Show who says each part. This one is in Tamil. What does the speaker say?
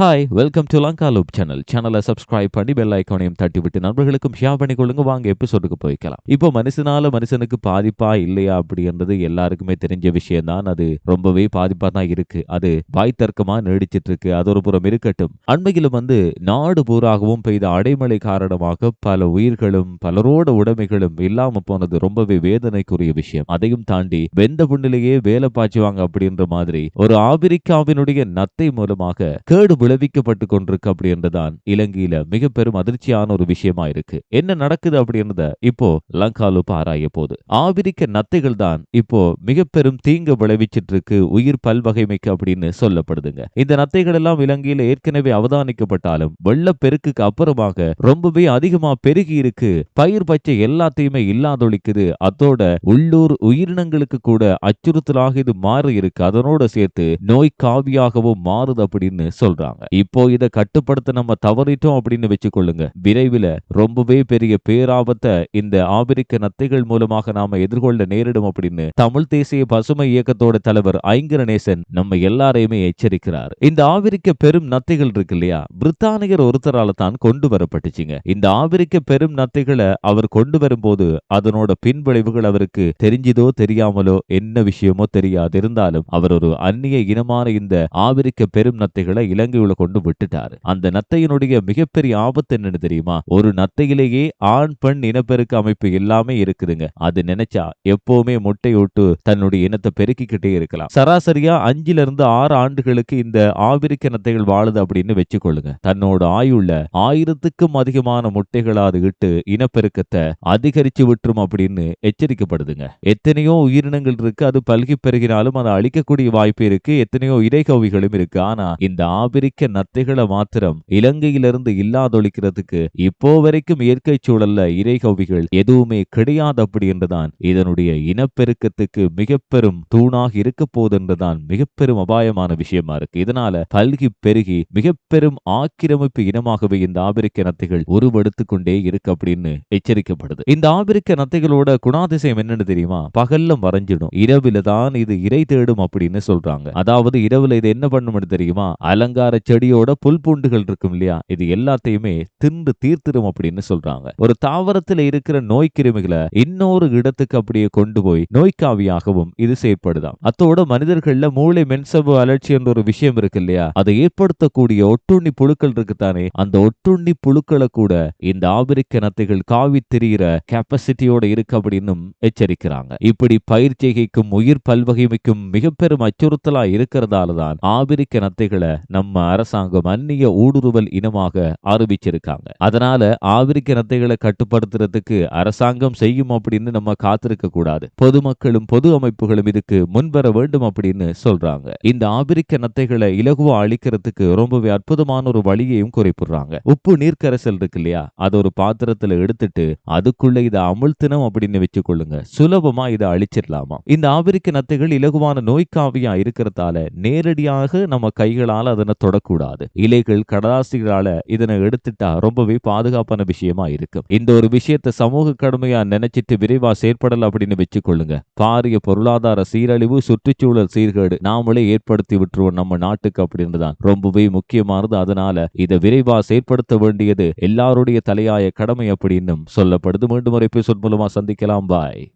Speaker 1: Hi welcome to Lanka loop channel சேனலை சப்ஸ்கிரைப் பண்ணி பெல் ஐக்கானையும் தட்டி விட்டு நண்பர்களுக்கும் ஷேர் பண்ணி கொள்ளுங்க. வாங்க எபிசோடுக்கு போய்க்கலாம் இப்போ மனுஷனால மனுஷனுக்கு பாதிப்பா இல்லையா அப்படின்றது எல்லாருக்குமே தெரிஞ்ச விஷயம் தான் அது ரொம்பவே பாதிப்பா தான் இருக்கு. அது வாய் தர்க்கமா நீடிச்சிட்டு இருக்கு அது ஒரு புறம் இருக்கட்டும். அண்மையிலும் வந்து நாடு பூராகவும் பெய்த அடைமழை காரணமாக பல உயிர்களும் பலரோட உடைமைகளும் இல்லாம போனது ரொம்பவே வேதனைக்குரிய விஷயம். அதையும் தாண்டி வெந்த புண்ணிலேயே வேலை பாய்ச்சுவாங்க அப்படின்ற மாதிரி ஒரு ஆபிரிக்காவினுடைய நத்தை மூலமாக கேடு விளைவிக்கப்பட்டு கொண்டிருக்கு அப்படின்றதான் இலங்கையில மிக பெரும் அதிர்ச்சியான ஒரு விஷயமா இருக்கு. என்ன நடக்குது அப்படின்றத இப்போ லங்காலு ஆராய போது. ஆபிரிக்க நத்தைகள் தான் இப்போ மிக பெரும் தீங்கு விளைவிச்சிட்டு இருக்கு உயிர் பல்வகைமைக்கு அப்படின்னு சொல்லப்படுதுங்க. இந்த நத்தைகள் எல்லாம் இலங்கையில ஏற்கனவே அவதானிக்கப்பட்டாலும் வெள்ளப்பெருக்குக்கு அப்புறமாக ரொம்பவே அதிகமா பெருகி இருக்கு. பயிர் பச்சை எல்லாத்தையுமே இல்லாதொழிக்குது. அதோட உள்ளூர் உயிரினங்களுக்கு கூட அச்சுறுத்தலாக இது மாறி இருக்கு அதனோட சேர்த்து நோய் காவியாகவும் மாறுது அப்படின்னு சொல்றாங்க. இப்போ இதை கட்டுப்படுத்த நம்ம தவறிட்டோம் அப்படின்னு வச்சுக்கொள்ளுங்க. விரைவில் ரொம்பவே பெரிய பேராபத்தை இந்த ஆபிரிக்க நத்தைகள் மூலமாக நாம எதிர்கொள்ள நேரிடும் அப்படின்னு தமிழ் தேசிய பசுமை இயக்கத்தோட தலைவர் ஐங்கரநேசன் நம்ம எல்லாரையுமே எச்சரிக்கிறார். இந்த ஆபிரிக்க பெரும் நத்தைகள் இருக்கு இல்லையா? பிரித்தானியர் ஒருத்தரால தான் கொண்டு வரப்பட்டுச்சுங்க. இந்த ஆபிரிக்க பெரும் நத்தைகளை அவர் கொண்டு வரும்போது அதனோட பின்விளைவுகள் அவருக்கு தெரிஞ்சதோ தெரியாமலோ என்ன விஷயமோ தெரியாது. இருந்தாலும் அவர் ஒரு அந்நிய இனமான இந்த ஆபிரிக்க பெரும் நத்தைகளை இலங்கை இலங்கையுள்ள கொண்டு விட்டுட்டாரு. அந்த நத்தையினுடைய மிகப்பெரிய ஆபத்து என்னன்னு தெரியுமா? ஒரு நத்தையிலேயே ஆண் பெண் இனப்பெருக்க அமைப்பு எல்லாமே இருக்குதுங்க. அது நினைச்சா எப்பவுமே முட்டையோட்டு தன்னுடைய இனத்தை பெருக்கிக்கிட்டே இருக்கலாம். சராசரியா அஞ்சுல இருந்து ஆறு ஆண்டுகளுக்கு இந்த ஆபிரிக்க நத்தைகள் வாழுது அப்படின்னு வச்சுக்கொள்ளுங்க. தன்னோட ஆயுள்ள ஆயிரத்துக்கும் அதிகமான முட்டைகளை அது இட்டு இனப்பெருக்கத்தை அதிகரிச்சு விட்டுரும் அப்படின்னு எச்சரிக்கப்படுதுங்க. எத்தனையோ உயிரினங்கள் இருக்கு அது பல்கி பெருகினாலும் அதை அழிக்கக்கூடிய வாய்ப்பு இருக்கு எத்தனையோ இடைக்கவிகளும் இருக்கு. ஆனா இந்த ஆபிரிக்க அமெரிக்க நத்தைகளை மாத்திரம் இலங்கையிலிருந்து இல்லாதொழிக்கிறதுக்கு இப்போ வரைக்கும் இயற்கை சூழல்ல இறைகவிகள் எதுவுமே கிடையாது அப்படி என்றுதான் இதனுடைய இனப்பெருக்கத்துக்கு மிக பெரும் தூணாக இருக்க போகுது என்றுதான் மிக பெரும் அபாயமான விஷயமா இருக்கு. இதனால பல்கி பெருகி மிக பெரும் ஆக்கிரமிப்பு இனமாகவே இந்த ஆபிரிக்க நத்தைகள் உருவெடுத்து கொண்டே இருக்கு அப்படின்னு எச்சரிக்கப்படுது. இந்த ஆபிரிக்க நத்தைகளோட குணாதிசயம் என்னன்னு தெரியுமா? பகல்ல மறைஞ்சிடும் இரவில தான் இது இறை தேடும் அப்படின்னு சொல்றாங்க. அதாவது இரவுல இது என்ன பண்ணும்னு தெரியுமா? அலங்கார செடியோட புல் பூண்டுகள் இருக்கும் இல்லையா? இது எல்லாத்தையுமே தின்று தீர்த்திடும் அப்படின்னு சொல்றாங்க. ஒரு தாவரத்துல இருக்கிற நோய் கிருமிகளை இன்னொரு இடத்துக்கு அப்படியே கொண்டு போய் நோய்க்காவியாகவும் இது செயற்படுதாம். அத்தோட மனிதர்கள்ல மூளை மென்சவு அலர்ச்சி என்ற ஒரு விஷயம் இருக்கு இல்லையா? அதை ஏற்படுத்தக்கூடிய ஒட்டுண்ணி புழுக்கள் இருக்குத்தானே அந்த ஒட்டுண்ணி புழுக்களை கூட இந்த ஆபிரிக்க நத்தைகள் காவி திரியிற கெப்பாசிட்டியோட இருக்கு அப்படின்னும் எச்சரிக்கிறாங்க. இப்படி பயிர் செய்கைக்கும் உயிர் பல்வகைமைக்கும் மிக பெரும் அச்சுறுத்தலா இருக்கிறதால தான் ஆபிரிக்க நத்தைகளை நம்ம அரசாங்கம் அந்நிய ஊடுருவல் இனமாக அறிவிச்சிருக்காங்க அதனால ஆபிரிக்க நத்தைகளை கட்டுப்படுத்துறதுக்கு அரசாங்கம் செய்யும் அப்படின்னு நம்ம காத்திருக்க கூடாது. பொதுமக்களும் பொது அமைப்புகளும் இதுக்கு முன்வர வேண்டும் அப்படின்னு சொல்றாங்க. இந்த ஆபிரிக்க நத்தைகளை இலகுவா அழிக்கிறதுக்கு ரொம்பவே அற்புதமான ஒரு வழியையும் குறிப்பிடுறாங்க. உப்பு நீர்க்கரசல் இருக்கு இல்லையா? அது ஒரு பாத்திரத்துல எடுத்துட்டு அதுக்குள்ள இதை அமுழ்த்தினம் அப்படின்னு வச்சுக்கொள்ளுங்க. சுலபமா இதை அழிச்சிடலாமா? இந்த ஆபிரிக்க நத்தைகள் இலகுவான நோய்க்காவியா இருக்கிறதால நேரடியாக நம்ம கைகளால் அதனை தொடக்கூடாது இலைகள் கடலாசிகளால இதனை எடுத்துட்டா ரொம்பவே பாதுகாப்பான விஷயமா இருக்கும். இந்த ஒரு விஷயத்தை சமூக கடமையா நினைச்சிட்டு விரைவா செயற்படல அப்படின்னு வச்சுக்கொள்ளுங்க. பாரிய பொருளாதார சீரழிவு சுற்றுச்சூழல் சீர்கேடு நாமளே ஏற்படுத்தி விட்டுருவோம் நம்ம நாட்டுக்கு அப்படின்றதான் ரொம்பவே முக்கியமானது. அதனால இதை விரைவா செயற்படுத்த வேண்டியது எல்லாருடைய தலையாய கடமை அப்படின்னும் சொல்லப்படுது. மீண்டும் ஒரு எபிசோட் மூலமா சந்திக்கலாம். பாய்